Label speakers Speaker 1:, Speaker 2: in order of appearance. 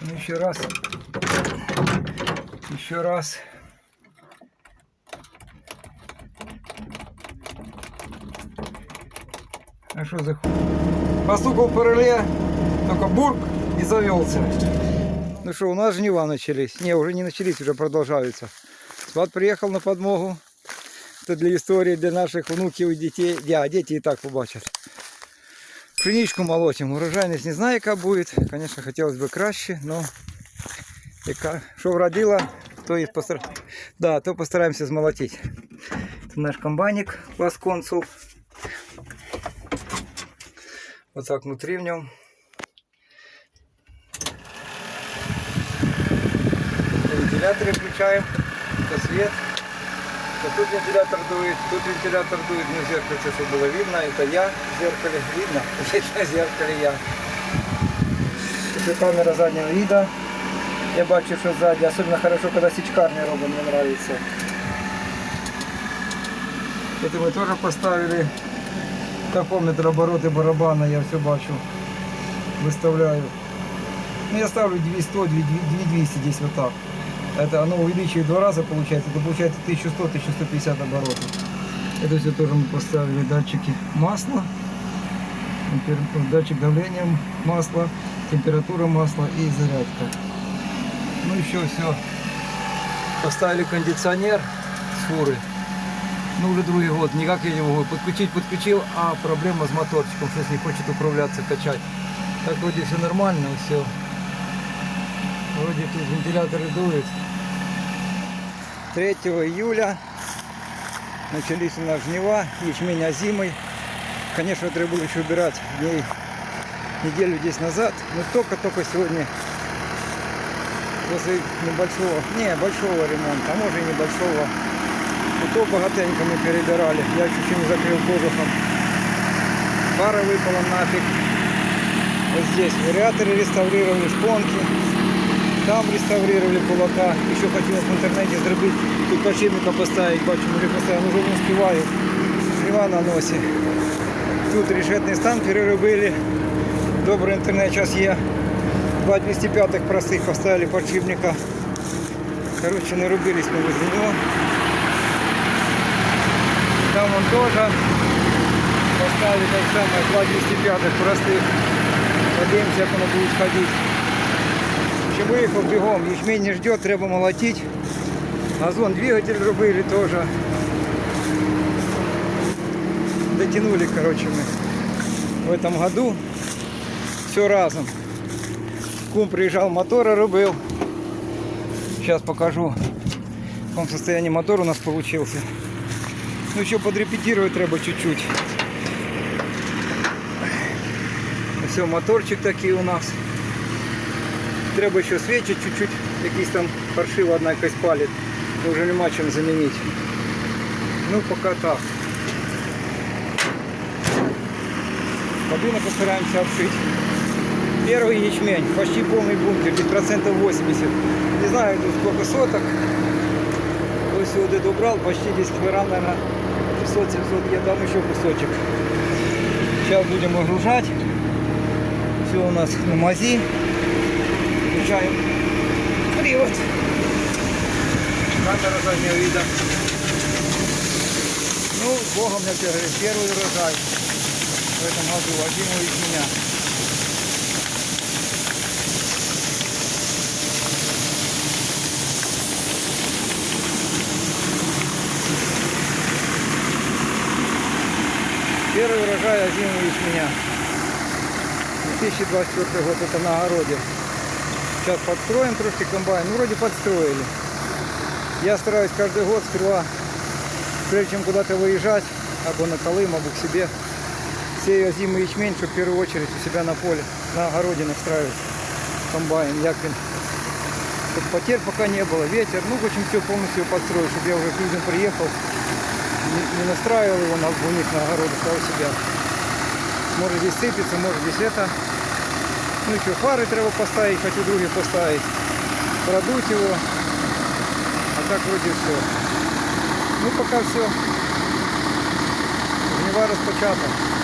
Speaker 1: Ну, еще раз. Еще раз. А что за хуй? Постукал по реле, только бурк и завелся. Ну что, у нас жнива начались. Не, уже не начались, уже продолжаются. Сват приехал на подмогу. Это для истории, для наших внуків і дітей. Я, дети и так побачат. Пшеничку молотим. Урожайність не знаю, яка буде. Звісно, хотілося б краще, но яка, що вродила, то і постар... да, то постараємося змолотити. Це наш комбайник, клас консул. Вот так внутри в нем. Вентиляторы включаем. Это свет. Тут вентилятор дует, тут вентилятор дует. Мне в зеркале все было видно. Это я в зеркале видно. Это зеркале я. Это камера заднего вида. Я бачу, что сзади. Особенно хорошо, когда сечкарный робот мне нравится. Это мы тоже поставили тахометр обороты барабана, я все бачу. Выставляю. Ну, я ставлю 200, 2200 здесь вот так. Это оно увеличивает два раза получается. Это получается 1100-1150 оборотов. Это все тоже мы поставили датчики масла. Датчик давления масла, температура масла и зарядка. Ну еще все. Поставили кондиционер с фуры. Ну уже другой год, никак я не могу. Подключить подключил, а проблема с моторчиком, сейчас не хочет управляться, качать. Так вроде все нормально, все. Вроде тут вентиляторы дуют. 3 июля начались у нас жнива, ячмень озимый. Конечно, треба было еще убирать дней неделю здесь назад, но только-только сегодня после небольшого, не, большого ремонта, а может и небольшого, и то богатенько мы перебирали. Я чуть-чуть закрыл кожухом. Пара выпала нафиг. Вот здесь вариаторы реставрировали, шпонки. Там реставрировали кулака. Еще хотел в интернете зробити, тут подшипника поставить, бачу, може поставив, уже не успеваю. Жива на носі. Тут решетний стан переробили. Добрий інтернет зараз є. Два 205 простих поставили подшипника. Короче, не рубились ми без нього. Там он тоже поставили так само два 205 простых. Надеемся, как оно будет ходить. Ще виїхав бігом, ячмень не ждет, треба молотить. Газон двигатель робили тоже. Дотянули, короче, мы в этом году. Все разом. Кум приезжал, мотора робил. Сейчас покажу, в каком состоянии мотор у нас получился. Ну еще подрепетировать треба чуть-чуть. Все, моторчик такий у нас. Треба ще свічі чуть-чуть, якийсь там паршиво одна якась палить. То вже нема чим замінити. Ну поки так. Подвинок постараемся обшить. Первый ячмень, почти полный бункер, где процентов 80. Не знаю тут сколько соток. То есть вот это убрал, почти 10 килограмм, наверное, 600-700, я дам еще кусочек. Сейчас будем выгружать. Все у нас на мази. Включаем привод. Камера заднего вида. Ну, с Богом, я тебе первый урожай в этом году, один из меня. Первый урожай озимый из меня. 2024 год это на огороде. Сейчас подстроим трошки комбайн. Ну, вроде подстроили. Я стараюсь каждый год сперва, прежде чем куда-то выезжать, або на Колым, або к себе, сею озимый ячмень, чтобы в первую очередь у себя на поле, на огороде настраивать комбайн. Як він. Потерь пока не было. Ветер, ну, в общем, все полностью подстроил, чтобы я уже к людям приехал, не настраивал его на, у них на огороде, а у себя. Может здесь сыпется, может здесь это. Ну еще фары треба поставить, хочу другие поставить. Продуть его. А так вроде все. Ну пока все. Жнива розпочата.